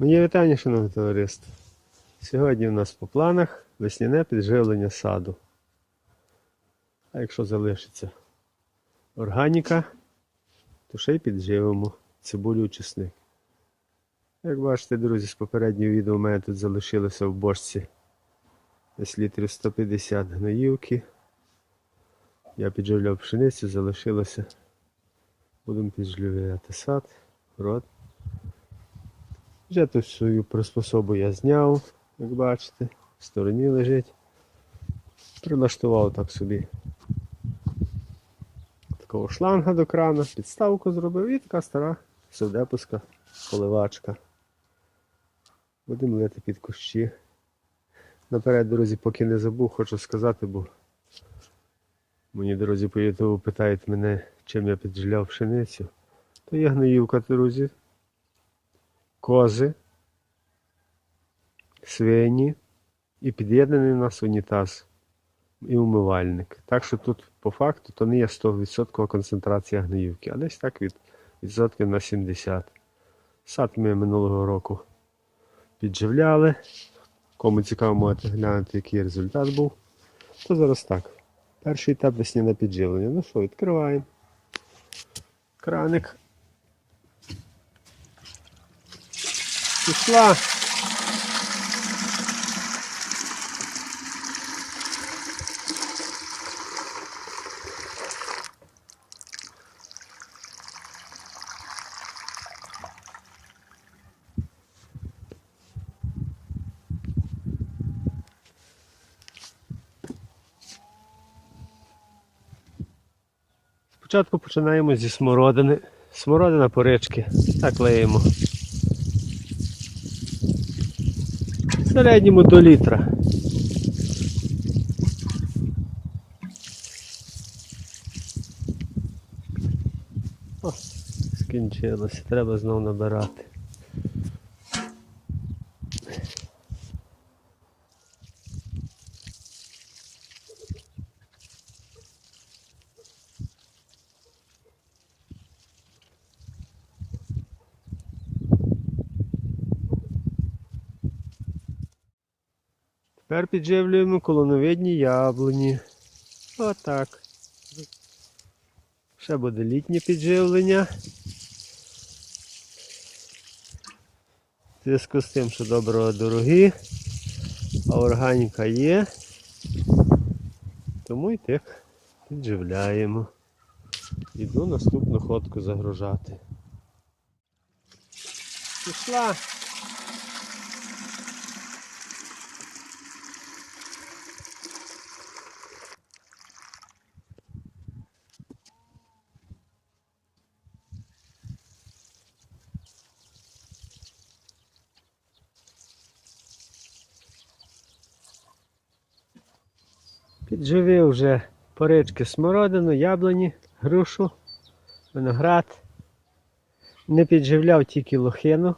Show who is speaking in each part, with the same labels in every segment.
Speaker 1: Моє вітання, шановне товариство. Сьогодні у нас по планах весняне підживлення саду. А якщо залишиться органіка, то ще й підживимо цибулю чесник. Як бачите, друзі, з попереднього відео у мене тут залишилося в бочці десь літрів 150 гноївки. Я підживляв пшеницю, залишилося. Будемо підживляти сад, город. Вже тут свою приспособу я зняв, як бачите, в стороні лежить. Прилаштував так собі такого шланга до крана, підставку зробив і така стара совдепуска поливачка. Будемо лити під кущі. Наперед, друзі, поки не забув, хочу сказати, бо мені друзі по ютубу питають мене, чим я підживляв пшеницю. То є гноївка, друзі, кози, свині і під'єднаний у нас унітаз і умивальник. Так що тут по факту то не є 100% концентрація гноївки, а десь так від відсотків на 70. Сад ми минулого року підживляли. Кому цікаво, можете глянути, який результат був. То зараз так. Перший етап весняне підживлення. Ну що, відкриваємо. Краник. Пішла. Спочатку починаємо зі смородини. Смородина порички. Так леємо. Середньому до літра. О, скінчилося, треба знову набирати. Тепер підживлюємо колоновидні яблуні. Отак. Ще буде літнє підживлення. В зв'язку з тим, що доброго дорогі, а органіка є. Тому і так підживляємо. Іду наступну ходку загружати. Пішла. Підживив вже порички смородину, яблуні, грушу, виноград. Не підживляв тільки лохину,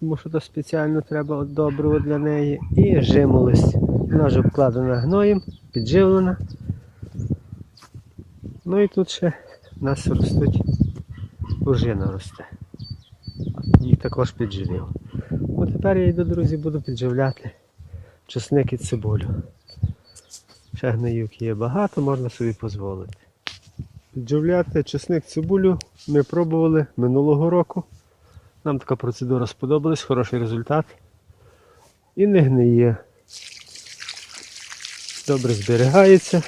Speaker 1: тому що то спеціально треба добриво для неї. І жимолость. Вона вже обкладена гноєм, підживлена. Ну і тут ще в нас ростуть ужина росте. Їх також підживив. От тепер я йду, друзі, буду підживляти чесник і цибулю. Ще є багато, можна собі дозволити. Підживляти чесник цибулю ми пробували минулого року. Нам така процедура сподобалась, хороший результат. І не гниє. Добре зберігається.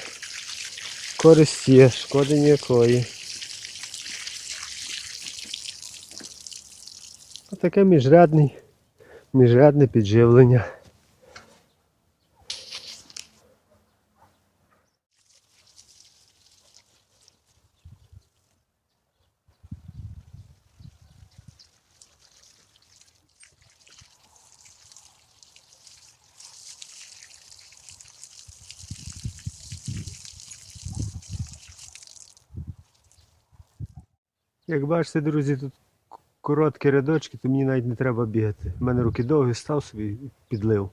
Speaker 1: Користь є, шкоди ніякої. Отаке міжрядний, міжрядне підживлення. Як бачите, друзі, тут короткі рядочки, то мені навіть не треба бігати. У мене руки довгі, став собі і підлив.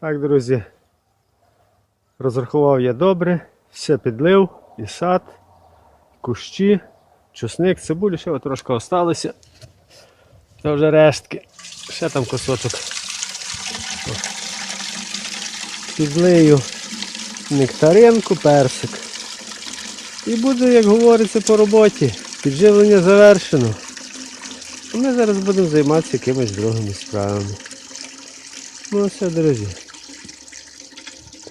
Speaker 1: Так, друзі. Розрахував я добре, все підлив, і сад, кущі, чесник, цибулі, ще трошки осталося. Це вже рештки. Ще там кусочок. Підлию нектаринку, персик. І буде, як говориться, по роботі. Підживлення завершено. Ми зараз будемо займатися якимись другими справами. Ну все, друзі.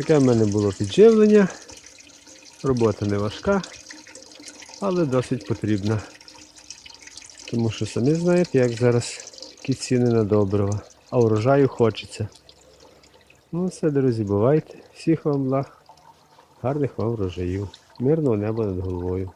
Speaker 1: Таке в мене було підживлення. Робота не важка, але досить потрібна. Тому що самі знаєте, як зараз які ціни на добрива. А урожаю хочеться. Ну все, друзі, бувайте. Всіх вам благ. Гарних вам врожаїв. Мирного неба над головою.